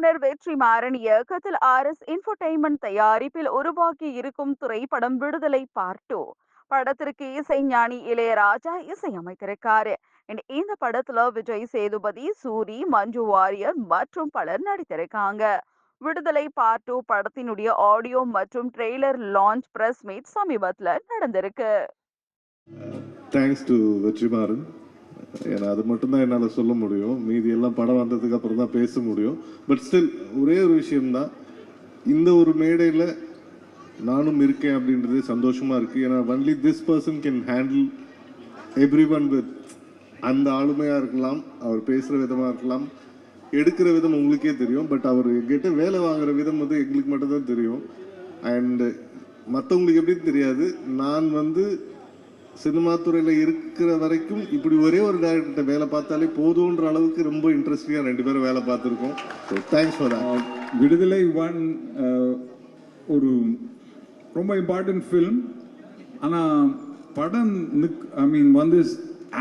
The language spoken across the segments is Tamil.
இயக்குனர் வெற்றி மாறன் இயக்கத்தில் ஆர் எஸ் இன்ஃபர்டைன்மெண்ட் தயாரிப்பில் உருவாக்கி இருக்கும் திரைப்படம் விடுதலை பார்ட்டு படத்திற்கு இசைஞானி இளையராஜா இசையமைத்திருக்காரு. இந்த படத்துல விஜய் சேதுபதி சூரி மஞ்சு வாரியர் மற்றும் பலர் நடித்திருக்காங்க. விடுதலை பார்ட் டூ படத்தினுடைய ஆடியோ மற்றும் ட்ரெய்லர் லான்ச் பிரஸ் மீட் சமீபத்துல நடந்திருக்கு. Thanks to Vetrimaaran. ஏன்னா அது மட்டும்தான் என்னால் சொல்ல முடியும். மீதி எல்லாம் படம் வந்ததுக்கு அப்புறம் தான் பேச முடியும். பட் ஸ்டில் ஒரே ஒரு விஷயம்தான். இந்த ஒரு மேடையில் நானும் இருக்கேன் அப்படின்றது சந்தோஷமாக இருக்குது ஏன்னா only this person can handle everyone with அந்த ஆளுமையாக இருக்கலாம் அவர் பேசுகிற விதமாக இருக்கலாம் எடுக்கிற விதம் உங்களுக்கே தெரியும். பட் அவர் கிட்ட வேலை வாங்குற விதம் வந்து எங்களுக்கு மட்டும்தான் தெரியும். அண்டு மற்றவங்களுக்கு எப்படின்னு தெரியாது. நான் வந்து சினிமா துறையில் இருக்கிற வரைக்கும் இப்படி ஒரே ஒரு டேரக்டர்கிட்ட வேலை பார்த்தாலே போதுன்ற அளவுக்கு ரொம்ப இன்ட்ரெஸ்டிங்காக ரெண்டு பேரும் வேலை பார்த்துருக்கோம். So thanks for that uh, Viduthalai one uh, ஒரு ரொம்ப இம்பார்ட்டன்ட் ஃபில்ம் ஆனால் படம் நிக் ஐ மீன் வந்து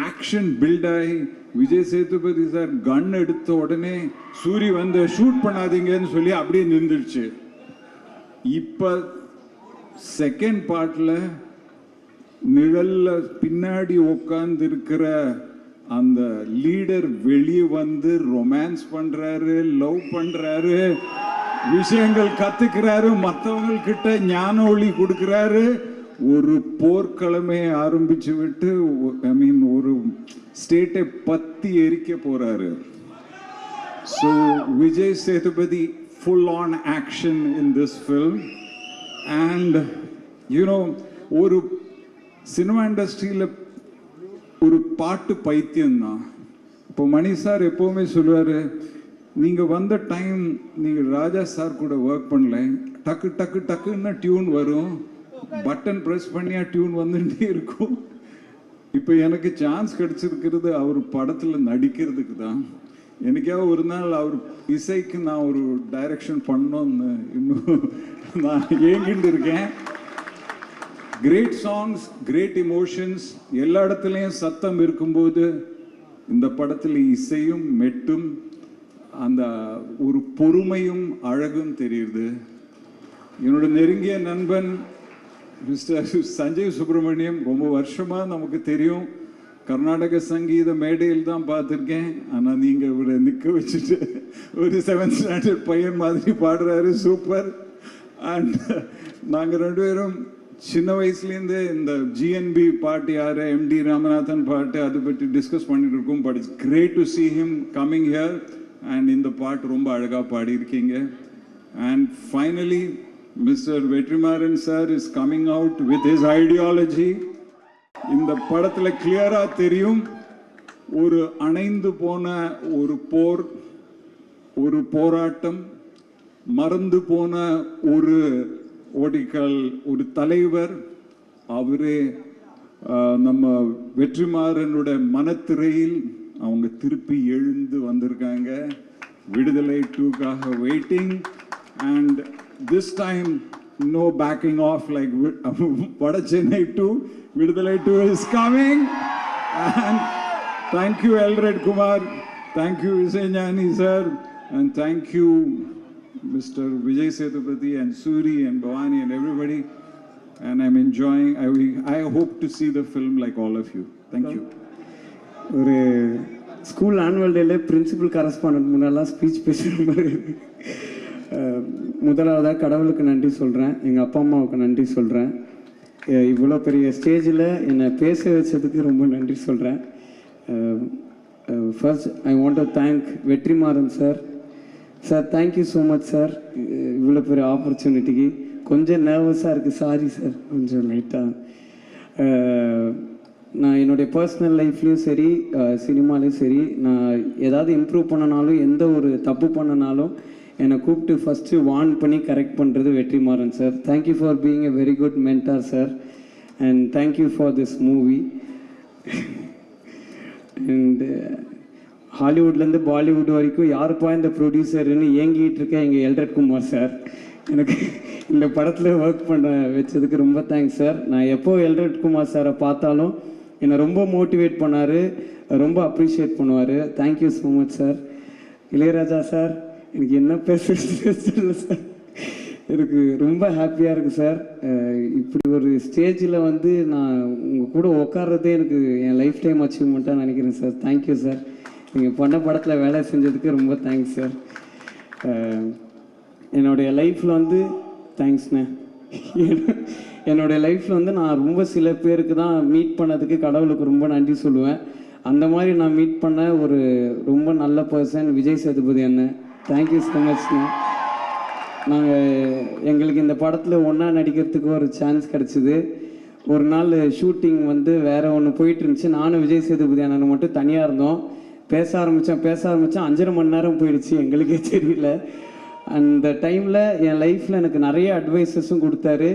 ஆக்ஷன் பில்ட் ஆகி விஜய் சேதுபதி சார் கன் எடுத்த உடனே சூரி வந்து ஷூட் பண்ணாதீங்கன்னு சொல்லி அப்படியே நின்றுடுச்சு. இப்போ செகண்ட் பார்ட்டில் நிழல்ல பின்னாடி உட்கார்ந்து இருக்கிற அந்த லீடர் வெளியே வந்து ரொமான்ஸ் பண்றாரு லவ் பண்றாரு விஷயங்கள் கத்துக்கிறாரு மற்றவங்கக்கிட்ட ஞான ஒளி கொடுக்கிறாரு. ஒரு போர்க்கிழமையை ஆரம்பிச்சு விட்டு ஐ மீன் ஒரு ஸ்டேட்டை பத்தி எரிக்க போறாரு. So Vijay Sethupathi full on action in this film and you know ஒரு சினிமா இண்டஸ்ட்ரியில் ஒரு பாட்டு பைத்தியம்தான். இப்போ மணி சார் எப்போவுமே சொல்லுவார் நீங்கள் வந்த டைம் நீங்கள் ராஜா சார் கூட ஒர்க் பண்ணல. டக்கு டக்கு டக்குன்னு டியூன் வரும். பட்டன் ப்ரெஸ் பண்ணியா டியூன் வந்துட்டே இருக்கும். இப்போ எனக்கு சான்ஸ் கிடச்சிருக்கிறது அவர் படத்தில் நடிக்கிறதுக்கு தான். எனக்காக ஒரு நாள் அவர் இசைக்கு நான் ஒரு டைரக்ஷன் பண்ணோன்னு இன்னும் நான் ஏங்கிட்டு இருக்கேன். கிரேட் சாங்ஸ் கிரேட் இமோஷன்ஸ் எல்லா இடத்துலையும் சத்தம் இருக்கும்போது இந்த படத்தில் இசையும் மெட்டும் அந்த ஒரு பொறுமையும் அழகும் தெரியுது. என்னோட நெருங்கிய நண்பன் மிஸ்டர் சஞ்சய் சுப்பிரமணியம் ரொம்ப வருஷமாக நமக்கு தெரியும். கர்நாடக சங்கீத மேடையில் தான் பார்த்துருக்கேன். ஆனால் நீங்கள் இவரை நிற்க வச்சுட்டு ஒரு செவன்த் ஸ்டாண்டர்ட் பையன் மாதிரி பாடுறாரு சூப்பர் அண்ட் நாங்கள் ரெண்டு பேரும் சின்ன வயசுலேருந்தே இந்த ஜிஎன்பி பாட்டு யார் எம்டி ராமநாதன் பாட்டு அதை பற்றி டிஸ்கஸ் பண்ணிட்டு இருக்கோம். But it's great to see him coming here and இந்த பாட்டு ரொம்ப அழகாக பாடியிருக்கீங்க. And finally mister Vetrimaaran sir is coming out with is ideology இந்த படத்தில் கிளியராக தெரியும். ஒரு அணைந்து போன ஒரு போர் ஒரு போராட்டம் மறந்து போன ஒரு ஓடிக்கல் ஒரு தலைவர் அவரே நம்ம வெற்றிமாறனுடைய மனத்திரையில் அவங்க திருப்பி எழுந்து வந்திருக்காங்க. Viduthalai டூக்காக waiting and this time no backing off like Vada Chennai to Viduthalai two is coming and thank you Elred Kumar thank you Isaignani sir and thank you Mr. Vijay Sethupathi and Suri and Bhavani and everybody. And I'm enjoying, I, I hope to see the film like all of you. Thank you. ஒரு ஸ்கூல் ஆனுவல் டேல பிரின்சிபல் கரஸ்பாண்டன்ட் முன்னெல்லாம் ஸ்பீச் பேசுகிற மாதிரி முதலாவதாக கடவுளுக்கு நன்றி சொல்கிறேன் எங்கள் அப்பா அம்மாவுக்கு நன்றி சொல்கிறேன் இவ்வளோ பெரிய ஸ்டேஜில் என்னை பேச வச்சதுக்கு ரொம்ப நன்றி சொல்கிறேன் first I want to thank Vetrimaaran sir sir thank you so much sir இவ்வளோ பெரிய ஆப்பர்ச்சுனிட்டிக்கு கொஞ்சம் நர்வஸாக இருக்குது சாரி சார் கொஞ்சம் லைட்டாக நான் என்னுடைய பர்சனல் லைஃப்லேயும் சரி சினிமாலையும் சரி நான் ஏதாவது இம்ப்ரூவ் பண்ணனாலும் எந்த ஒரு தப்பு பண்ணனாலும் என்னை கூப்பிட்டு ஃபஸ்ட்டு வார்ன் பண்ணி கரெக்ட் பண்ணுறது Vetrimaaran sir thank you for being a very good mentor sir and thank you for this movie and ஹாலிவுட்லேருந்து Bollywood வரைக்கும் யாருப்பா இந்த ப்ரொடியூசர்னு ஏங்கிட்டு இருக்க எங்கள் எல்ரட் குமார் சார். எனக்கு இந்த படத்தில் ஒர்க் பண்ண வச்சதுக்கு ரொம்ப தேங்க்ஸ் சார். நான் எப்போ எல்ரட் குமார் சாரை பார்த்தாலும் என்னை ரொம்ப மோட்டிவேட் பண்ணார் ரொம்ப அப்ரிஷியேட் பண்ணுவார். Thank you so much sir. Ilaiyaraaja sir எனக்கு என்ன பேசுறது சார். எனக்கு ரொம்ப ஹாப்பியாக இருக்குது சார். இப்படி ஒரு ஸ்டேஜில் வந்து நான் உங்கள் கூட உட்கார்றதே எனக்கு என் லைஃப் டைம் அச்சீவ்மெண்ட்டாக நினைக்கிறேன் சார். Thank you sir. நீங்கள் பண்ண படத்தில் வேலை செஞ்சதுக்கு ரொம்ப தேங்க்ஸ் சார் என்னுடைய லைஃப்பில் வந்து தேங்க்ஸ்ண்ணே என்னுடைய லைஃப்பில் வந்து நான் ரொம்ப சில பேருக்கு தான் மீட் பண்ணதுக்கு கடவுளுக்கு ரொம்ப நன்றி சொல்லுவேன். அந்த மாதிரி நான் மீட் பண்ண ஒரு ரொம்ப நல்ல பர்சன் விஜய் சேதுபதி அண்ணன் தேங்க்யூ ஸோ மச்ண்ணே நாங்கள் எங்களுக்கு இந்த படத்தில் ஒன்றா நடிக்கிறதுக்கு ஒரு சான்ஸ் கிடச்சிது. ஒரு நாள் ஷூட்டிங் வந்து வேறு ஒன்று போயிட்டு இருந்துச்சு. நானும் விஜய் சேதுபதி அண்ணன் மட்டும் தனியாக இருந்தோம். பேச ஆரம்பித்தேன் பேச ஆரம்பித்தோம் அஞ்சரை மணி நேரம் போயிடுச்சு எங்களுக்கே தெரியல. அந்த டைமில் என் லைஃப்பில் எனக்கு நிறைய அட்வைஸஸும் கொடுத்தாரு.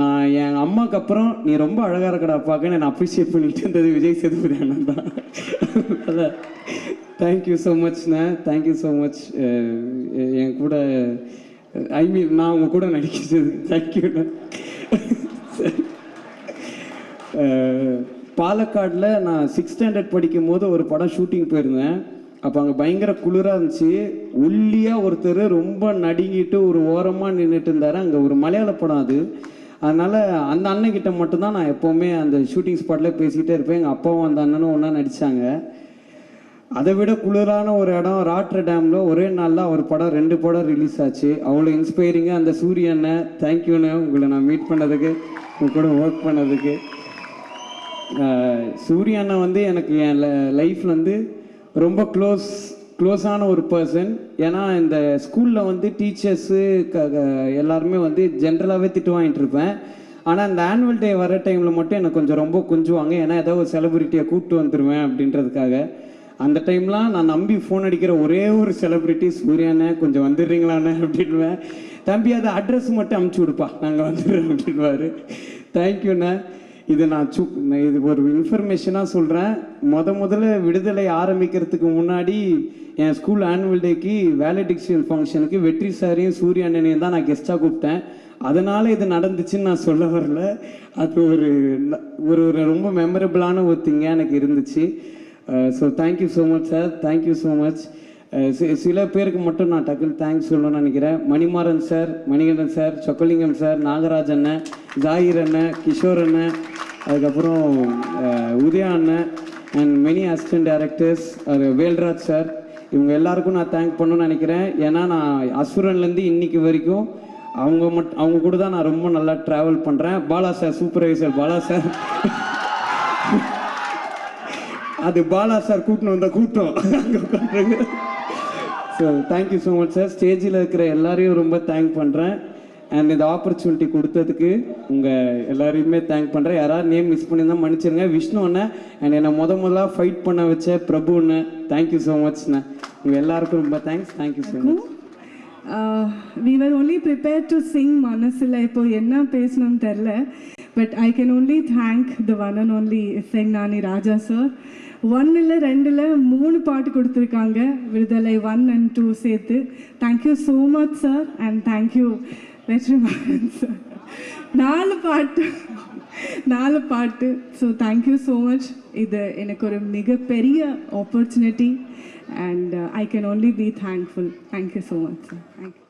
நான் என் அம்மாவுக்கு அப்புறம் நீ ரொம்ப அழகாக இருக்கடா பார்க்க நான் அப்ரிஷியேட் பண்ணிட்டு இருந்தது விஜய் சேதுபதி அண்ணன் தான். அதான் தேங்க்யூ ஸோ மச்ண்ணே தேங்க்யூ ஸோ மச் என் கூட ஐ மீன் நான் உங்க கூட நடிக்கிறது தேங்க்யூண்ணே பாலக்காடில் நான் சிக்ஸ் ஸ்டாண்டர்ட் படிக்கும் போது ஒரு படம் ஷூட்டிங் போயிருந்தேன். அப்போ அங்கே பயங்கர குளிராக இருந்துச்சு. ஒல்லியாக ஒருத்தர் ரொம்ப நடுங்கிட்டு ஒரு ஓரமாக நின்றுட்டு இருந்தார். அங்கே ஒரு மலையாள படம் அது. அதனால் அந்த அண்ணன்கிட்ட மட்டும்தான் நான் எப்போவுமே அந்த ஷூட்டிங் ஸ்பாட்டில் பேசிக்கிட்டே இருப்பேன். எங்கள் அப்பாவும் அந்த அண்ணனும் ஒன்றா நடித்தாங்க அதை விட குளிரான ஒரு இடம் ராட்ரு டேமில் ஒரே நாளில் அவர் படம் ரெண்டு படம் ரிலீஸ் ஆச்சு. அவ்வளோ இன்ஸ்பைரிங்காக அந்த சூரியனை தேங்க்யூண்ணே உங்களை நான் மீட் பண்ணதுக்கு உங்க கூட ஒர்க் பண்ணதுக்கு. சூரிய அண்ணா வந்து எனக்கு என் லைஃப்பில் வந்து ரொம்ப க்ளோஸ் க்ளோஸான ஒரு பர்சன் ஏன்னா இந்த ஸ்கூலில் வந்து டீச்சர்ஸு க எல்லாருமே வந்து ஜென்ரலாகவே திட்டு வாங்கிட்டு இருப்பேன். ஆனால் இந்த ஆனுவல் டே வர டைமில் மட்டும் எனக்கு கொஞ்சம் ரொம்ப கொஞ்சுவாங்க. ஏன்னா ஏதோ ஒரு செலிபிரிட்டியை கூப்பிட்டு வந்துடுவேன் அப்படின்றதுக்காக. அந்த டைம்லாம் நான் நம்பி ஃபோன் அடிக்கிற ஒரே ஒரு செலிபிரிட்டி சூர்யாண்ணே கொஞ்சம் வந்துடுறீங்களாண்ணே அப்படின்வேன் தம்பி அதை அட்ரஸ் மட்டும் அமுச்சு விடுப்பா. நாங்கள் வந்துடுறோம் அப்படின்வாரு தேங்க்யூண்ணே இது நான் சு இது ஒரு இன்ஃபர்மேஷனாக சொல்கிறேன் முத முதல்ல விடுதலை ஆரம்பிக்கிறதுக்கு முன்னாடி என் ஸ்கூல் ஆனுவல் டேக்கு வேலடிக்ஷன் ஃபங்க்ஷனுக்கு வெற்றி சாரையும் சூரிய அண்ணனையும் தான் நான் கெஸ்ட்டாக கூப்பிட்டேன். அதனால் இது நடந்துச்சுன்னு நான் சொல்ல வரல. அது ஒரு ஒரு ஒரு ரொம்ப மெமரபிளான ஒரு திங்காக எனக்கு இருந்துச்சு. So thank you so much sir thank you so much சில பேருக்கு மட்டும் நான் டக்குனு தேங்க்ஸ் சொல்லணும்னு நினைக்கிறேன். Manimaran sir Manikandan sir Chockalingam sir Nagaraj அண்ணன் ஜாகிர் அண்ணன் கிஷோர் அண்ணன் அதுக்கப்புறம் உதயா அண்ணன் and many assistant directors Velraj sir இவங்க எல்லாருக்கும் நான் தேங்க் பண்ணணும்னு நினைக்கிறேன். ஏன்னா நான் அசுரன்லேருந்து இன்னைக்கு வரைக்கும் அவங்க மட் அவங்க கூட தான் நான் ரொம்ப நல்லா ட்ராவல் பண்ணுறேன் Bala sir supervisor Bala sir அது பாலா சார் கூட்டின்னு வந்த கூட்டம். அங்கே உட்காந்துருக்கு so thank you so much sir ஸ்டேஜில் இருக்கிற எல்லாரையும் ரொம்ப தேங்க் பண்ணுறேன் அண்ட் இந்த ஆப்பர்ச்சுனிட்டி கொடுத்ததுக்கு உங்கள் எல்லாரையுமே தேங்க் பண்ணுறேன் யாராவது நேம் மிஸ் பண்ணியிருந்தா மன்னிச்சிருங்க. விஷ்ணு அண்ணன் அண்ட் என்னை முத முதல்ல ஃபைட் பண்ண வச்ச பிரபு அண்ணன் தேங்க்யூ ஸோ மச்ண்ணே உங்கள் எல்லாருக்கும் ரொம்ப thanks thank you so much we were only prepare to sing மனசில். இப்போ என்ன பேசணும்னு தெரில but I can only thank the one and only Cheng Nani Raja sir ஒன்னில் ரெண்டில் மூணு பாட்டு கொடுத்துருக்காங்க. விடுதலை ஒன் அண்ட் டூ சேர்த்து. Thank you so much sir and thank you Vetrimaaran sir நாலு பாட்டு நாலு பாட்டு. ஸோ தேங்க்யூ ஸோ மச் இது எனக்கு ஒரு மிகப்பெரிய opportunity and I can only be thankful thank you so much sir thank you